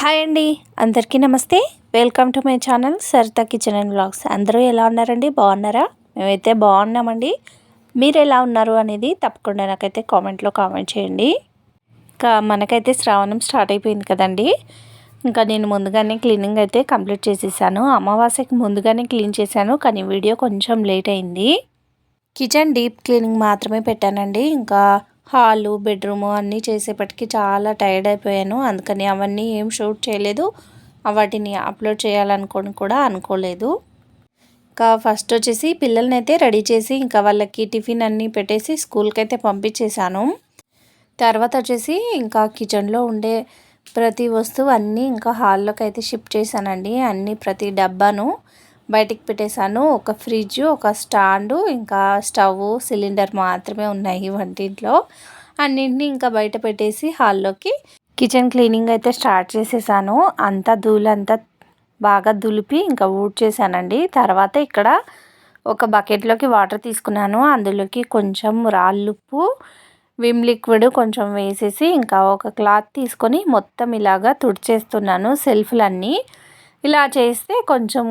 Hi అండి. అందరికీ నమస్తే. Welcome to my channel Saritha kitchen and blogs అందరూ ఎలా ఉన్నారండి? బాగున్నారా? మేమైతే బాగున్నామండి. మీరు ఎలా ఉన్నారు అనేది తప్పకుండా నాకైతే కామెంట్లో కామెంట్ చేయండి. ఇంకా మనకైతే శ్రావణం స్టార్ట్ అయిపోయింది కదండి. ఇంకా నేను ముందుగానే క్లీనింగ్ అయితే కంప్లీట్ చేసేసాను. అమావాస్యకి ముందుగానే క్లీన్ చేశాను కానీ వీడియో కొంచెం లేట్ అయింది. కిచెన్ డీప్ క్లీనింగ్ మాత్రమే పెట్టానండి. ఇంకా హాలు బెడ్రూము అన్నీ చేసేపటికి చాలా టైర్డ్ అయిపోయాను. అందుకని అవన్నీ ఏం షూట్ చేయలేదు. వాటిని అప్లోడ్ చేయాలనుకోని కూడా అనుకోలేదు. ఇంకా ఫస్ట్ వచ్చేసి పిల్లల్ని అయితే రెడీ చేసి ఇంకా వాళ్ళకి టిఫిన్ అన్నీ పెట్టేసి స్కూల్కి అయితే పంపించేశాను. తర్వాత వచ్చేసి ఇంకా కిచెన్లో ఉండే ప్రతి వస్తువు అన్నీ ఇంకా హాల్లోకి అయితే షిఫ్ట్ చేశానండి. అన్నీ ప్రతి డబ్బాను బయటికి పెట్టేశాను. ఒక ఫ్రిడ్జ్ ఒక స్టాండు ఇంకా స్టవ్ సిలిండర్ మాత్రమే ఉన్నాయి వంటింట్లో. అన్నింటినీ ఇంకా బయట పెట్టేసి హాల్లోకి కిచెన్ క్లీనింగ్ అయితే స్టార్ట్ చేసేసాను. అంతా ధూళంతా బాగా దులిపి ఇంకా ఊడ్ చేశానండి. తర్వాత ఇక్కడ ఒక బకెట్లోకి వాటర్ తీసుకున్నాను. అందులోకి కొంచెం రాళ్ళుప్పు విమ్ లిక్విడ్ కొంచెం వేసేసి ఇంకా ఒక క్లాత్ తీసుకొని మొత్తం ఇలాగా తుడిచేస్తున్నాను. సెల్ఫ్లన్నీ. ఇలా చేస్తే కొంచెం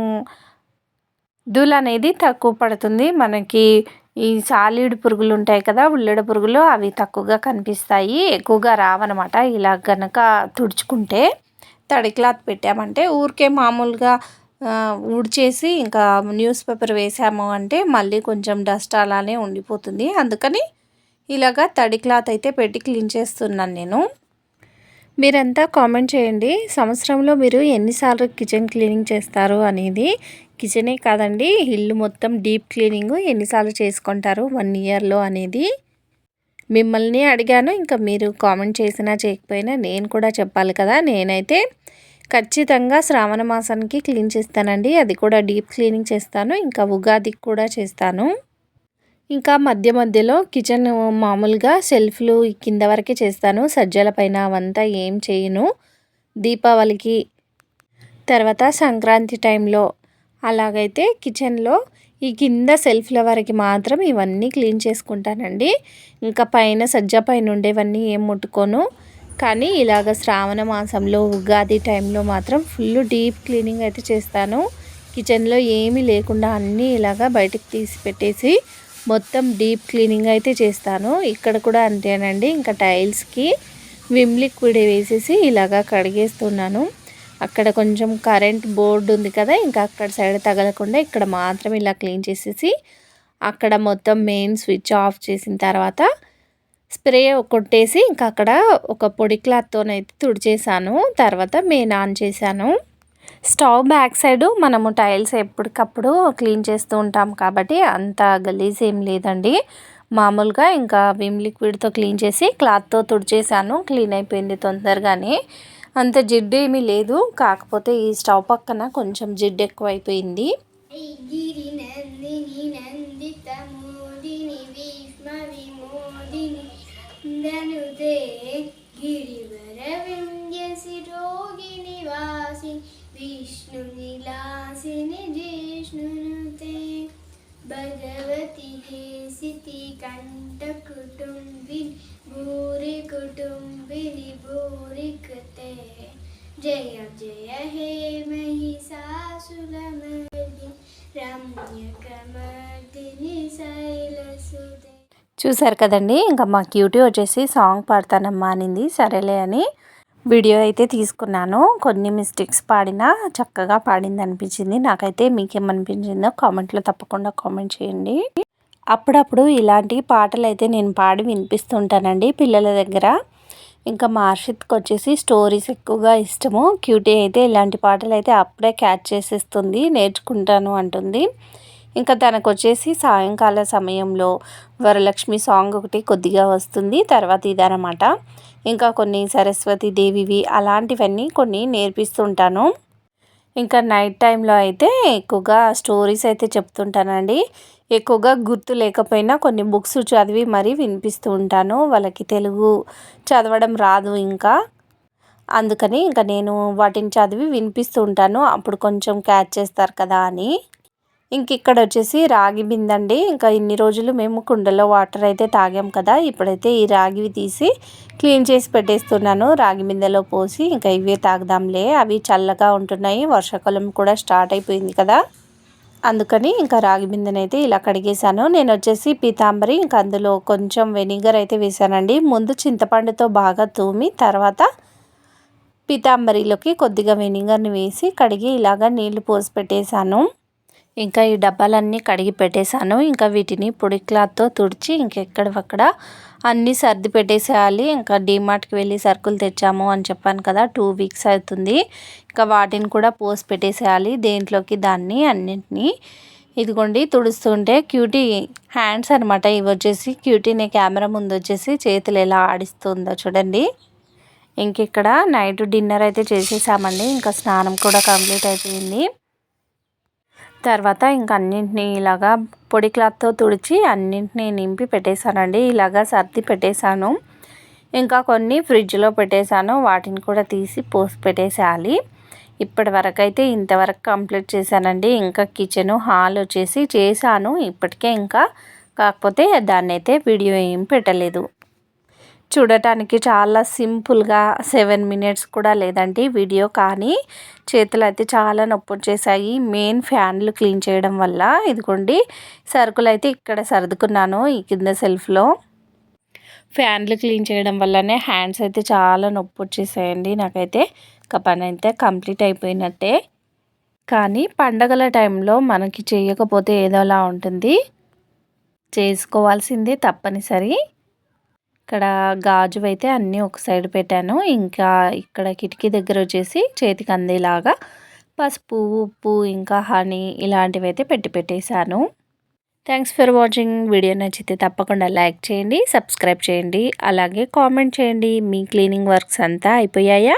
ధూళ అనేది తక్కువ పడుతుంది. మనకి ఈ సాలిడు పురుగులు ఉంటాయి కదా ఉల్లెడ పురుగులు అవి తక్కువగా కనిపిస్తాయి. ఎక్కువగా రావన్నమాట. ఇలా గనక తుడుచుకుంటే తడి క్లాత్ పెట్టామంటే ఊరికే మామూలుగా ఊడ్చేసి ఇంకా న్యూస్ పేపర్ వేసాము అంటే మళ్ళీ కొంచెం డస్ట్ అలానే ఉండిపోతుంది. అందుకని ఇలాగా తడి క్లాత్ అయితే పెట్టి క్లీన్ చేస్తున్నాను నేను. మీరంతా కామెంట్ చేయండి. సంవత్సరంలో మీరు ఎన్నిసార్లు కిచెన్ క్లీనింగ్ చేస్తారు అనేది కిచెనే కాదండి. ఇల్లు మొత్తం డీప్ క్లీనింగ్ ఎన్నిసార్లు చేసుకుంటారు వన్ ఇయర్లో అనేది. మిమ్మల్ని అడిగాను ఇంకా మీరు కామెంట్ చేసినా చేయకపోయినా నేను కూడా చెప్పాలి కదా. నేనైతే ఖచ్చితంగా శ్రావణ మాసానికి క్లీన్ చేస్తానండి. అది కూడా డీప్ క్లీనింగ్ చేస్తాను ఇంకా ఉగాదికి కూడా చేస్తాను. ఇంకా మధ్య మధ్యలో కిచెన్ మామూలుగా సెల్ఫ్లు కింద వరకే చేస్తాను సజ్జల పైన అవంతా ఏం చేయను. దీపావళికి తర్వాత సంక్రాంతి టైంలో అలాగైతే కిచెన్లో ఈ కింద సెల్ఫ్ల వరకు మాత్రం ఇవన్నీ క్లీన్ చేసుకుంటానండి. ఇంకా పైన సజ్జ పైన ఉండేవన్నీ ఏం ముట్టుకోను. కానీ ఇలాగ శ్రావణ మాసంలో ఉగాది టైంలో మాత్రం ఫుల్ డీప్ క్లీనింగ్ అయితే చేస్తాను. కిచెన్లో ఏమీ లేకుండా అన్నీ ఇలాగా బయటకు తీసి పెట్టేసి మొత్తం డీప్ క్లీనింగ్ అయితే చేస్తాను. ఇక్కడ కూడా అంతేనండి. ఇంకా టైల్స్కి విమ్ లిక్విడ్ వేసేసి ఇలాగా కడిగేస్తున్నాను. అక్కడ కొంచెం కరెంట్ బోర్డు ఉంది కదా ఇంకా అక్కడ సైడ్ తగలకుండా ఇక్కడ మాత్రం ఇలా క్లీన్ చేసేసి అక్కడ మొత్తం మెయిన్ స్విచ్ ఆఫ్ చేసిన తర్వాత స్ప్రే కొట్టేసి ఇంకా అక్కడ ఒక పొడి క్లాత్తోనైతే తుడిచేసాను. తర్వాత మెయిన్ ఆన్ చేశాను. స్టవ్ బ్యాక్ సైడ్ మనము టైల్స్ ఎప్పటికప్పుడు క్లీన్ చేస్తూ ఉంటాం కాబట్టి అంత గలీజ్ ఏం లేదండి. మామూలుగా ఇంకా విమ్ లిక్విడ్తో క్లీన్ చేసి క్లాత్తో తుడిచేసాను. క్లీన్ అయిపోయింది తొందరగానే. అంత జిడ్డు ఏమీ లేదు. కాకపోతే ఈ స్టవ్ పక్కన కొంచెం జిడ్డు ఎక్కువ అయిపోయింది విష్ణు నిలాసిని జిష్ణునుతే భగవతి హేసితి కంఠ కుటుంబిని భూరి కుటుంబిని భూరి జయ జయ హే మహిషాసులమర్ది. రమ్యకమర్దిని శైలసుదే. చూసారు కదండి ఇంకా మా క్యూటీ వచ్చేసి సాంగ్ పాడతానమ్మా అనింది. సరేలే అని వీడియో అయితే తీసుకున్నాను. కొన్ని మిస్టేక్స్ పాడినా చక్కగా పాడింది అనిపించింది నాకైతే మీకేమనిపించిందో కామెంట్లో తప్పకుండా కామెంట్ చేయండి. అప్పుడప్పుడు ఇలాంటి పాటలు అయితే నేను పాడి వినిపిస్తుంటానండి పిల్లల దగ్గర. ఇంకా మార్షిత్కి వచ్చేసి స్టోరీస్ ఎక్కువగా ఇష్టము. క్యూటీ అయితే ఇలాంటి పాటలు అయితే అప్పుడే క్యాచ్ చేసేస్తుంది నేర్చుకుంటాను అంటుంది. ఇంకా తనకు వచ్చేసి సాయంకాల సమయంలో వరలక్ష్మి సాంగ్ ఒకటి కొద్దిగా వస్తుంది తర్వాత ఇదనమాట ఇంకా కొన్ని సరస్వతి దేవివి అలాంటివన్నీ కొన్ని నేర్పిస్తుంటాను. ఇంకా నైట్ టైంలో అయితే ఎక్కువగా స్టోరీస్ అయితే చెప్తుంటానండి. ఎక్కువగా గుర్తు లేకపోయినా కొన్ని బుక్స్ చదివి మరీ వినిపిస్తూ ఉంటాను. వాళ్ళకి తెలుగు చదవడం రాదు ఇంకా. అందుకని ఇంకా నేను వాటిని చదివి వినిపిస్తూ ఉంటాను. అప్పుడు కొంచెం క్యాచ్ చేస్తారు కదా అని. ఇంక ఇక్కడ వచ్చేసి రాగి బిందండి. ఇంకా ఇన్ని రోజులు మేము కుండలో వాటర్ అయితే తాగాం కదా. ఇప్పుడైతే ఈ రాగివి తీసి క్లీన్ చేసి పెట్టేస్తున్నాను. రాగి బిందెలో పోసి ఇంకా ఇవే తాగుదాంలే. అవి చల్లగా ఉంటున్నాయి. వర్షాకాలం కూడా స్టార్ట్ అయిపోయింది కదా. అందుకని ఇంకా రాగి బిందెనైతే ఇలా కడిగేశాను. నేను వచ్చేసి పీతాంబరి ఇంకా అందులో కొంచెం వెనిగర్ అయితే వేసానండి ముందు చింతపండుతో బాగా తూమి తర్వాత పీతాంబరిలోకి కొద్దిగా వెనిగర్ని వేసి కడిగి ఇలాగా నీళ్ళు పోసి పెట్టేశాను. ఇంకా ఈ డబ్బాలన్నీ కడిగి పెట్టేశాను. ఇంకా వీటిని పొడి క్లాత్తో తుడిచి ఇంకెక్కడక్కడ అన్నీ సర్ది పెట్టేసేయాలి. ఇంకా డీమార్ట్కి వెళ్ళి సరుకులు తెచ్చాము అని చెప్పాను కదా టూ వీక్స్ అవుతుంది. ఇంకా వాటిని కూడా పోసి పెట్టేసేయాలి. దేంట్లోకి దాన్ని అన్నింటినీ. ఇదిగోండి తుడుస్తుంటే క్యూటీ హ్యాండ్స్ అనమాట ఇవి వచ్చేసి క్యూటీని కెమెరా ముందు వచ్చేసి చేతులు ఎలా ఆడిస్తుందో చూడండి. ఇంక ఇక్కడ నైట్ డిన్నర్ అయితే చేసేసామండి. ఇంకా స్నానం కూడా కంప్లీట్ అయిపోయింది. తర్వాత ఇంక అన్నింటినీ ఇలాగా పొడి క్లాత్తో తుడిచి అన్నింటినీ నింపి పెట్టేశానండి. ఇలాగా సర్ది పెట్టేశాను. ఇంకా కొన్ని ఫ్రిడ్జ్లో పెట్టేశాను. వాటిని కూడా తీసి పోసి పెట్టేసేయాలి. ఇప్పటి వరకు అయితే ఇంతవరకు కంప్లీట్ చేశానండి. ఇంకా కిచెను హాల్ వచ్చేసి చేశాను. ఇప్పటికే ఇంకా కాకపోతే దాన్ని అయితే వీడియో ఏం పెట్టలేదు. చూడటానికి చాలా సింపుల్గా సెవెన్ మినిట్స్ కూడా లేదండి వీడియో కానీ చేతులు అయితే చాలా నొప్పి వచ్చేసాయి మెయిన్ ఫ్యాన్లు క్లీన్ చేయడం వల్ల. ఇదిగోండి సరుకులు అయితే ఇక్కడ సర్దుకున్నాను ఈ కింద సెల్ఫ్లో. ఫ్యాన్లు క్లీన్ చేయడం వల్లనే హ్యాండ్స్ అయితే చాలా నొప్పి వచ్చేసాయండి నాకైతే. ఒక పని అయితే కంప్లీట్ అయిపోయినట్టే. కానీ పండగల టైంలో మనకి చేయకపోతే ఏదోలా ఉంటుంది. చేసుకోవాల్సిందే తప్పనిసరి. ఇక్కడ గాజు అయితే అన్నీ ఒక సైడ్ పెట్టాను. ఇంకా ఇక్కడ కిటికీ దగ్గర వచ్చేసి చేతికి అందేలాగా పసుపు ఉప్పు ఇంకా హనీ ఇలాంటివి అయితే పెట్టి పెట్టేశాను. థ్యాంక్స్ ఫర్ వాచింగ్ వీడియో నచ్చితే తప్పకుండా లైక్ చేయండి సబ్స్క్రైబ్ చేయండి అలాగే కామెంట్ చేయండి. మీ క్లీనింగ్ వర్క్స్ అంతా అయిపోయాయా?